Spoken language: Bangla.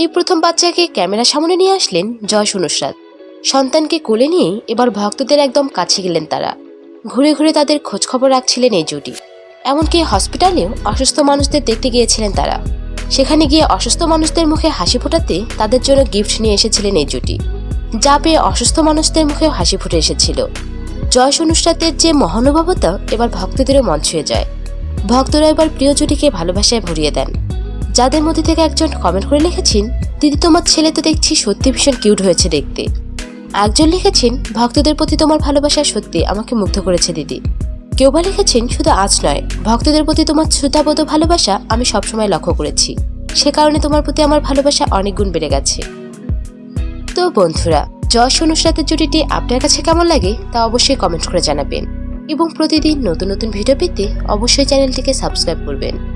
এই প্রথম বাচ্চাকে ক্যামেরার সামনে নিয়ে আসলেন জয় সুনুসরাত সন্তানকে কোলে নিয়ে এবার ভক্তদের একদম কাছে গেলেন তারা। ঘুরে ঘুরে তাদের খোঁজ খবর রাখছিলেন এই জুটি। এমনকি হসপিটালেও অসুস্থ মানুষদের দেখতে গিয়েছিলেন তারা। সেখানে গিয়ে অসুস্থ মানুষদের মুখে হাসি ফোটাতে তাদের জন্য গিফট নিয়ে এসেছিলেন এই জুটি। যা পেয়ে অসুস্থ মানুষদের মুখেও হাসি ফুটে এসেছিল। জয় অনুষ্টাতের যে মহানুভবতা এবার ভক্তদেরও মন ছুঁয়ে যায়। ভক্তরা এবার প্রিয় জুটিকে ভালোবাসায় ভরিয়ে দেন। যাদের মধ্যে থেকে একজন কমেন্ট করে লিখেছেন, দিদি, তোমার ছেলে তো দেখছি সত্যি ভীষণ কিউট হয়েছে দেখতে। একজন লিখেছেন, ভক্তদের প্রতি তোমার ভালোবাসা সত্যি, আমাকে মুগ্ধ করেছে দিদি। কেউ বা লিখেছেন, শুধু আজ নয়, ভক্তদের প্রতি তোমার শ্রদ্ধাবোধ ভালোবাসা আমি সবসময় লক্ষ্য করেছি। সে কারণে তোমার প্রতি আমার ভালোবাসা অনেক গুণ বেড়ে গেছে। তো বন্ধুরা, যশ অনুষ্রাতের জুটিটি আপনার কাছে কেমন লাগে তা অবশ্যই কমেন্ট করে জানাবেন। এবং প্রতিদিন নতুন নতুন ভিডিও পেতে অবশ্যই চ্যানেলটিকে সাবস্ক্রাইব করবেন।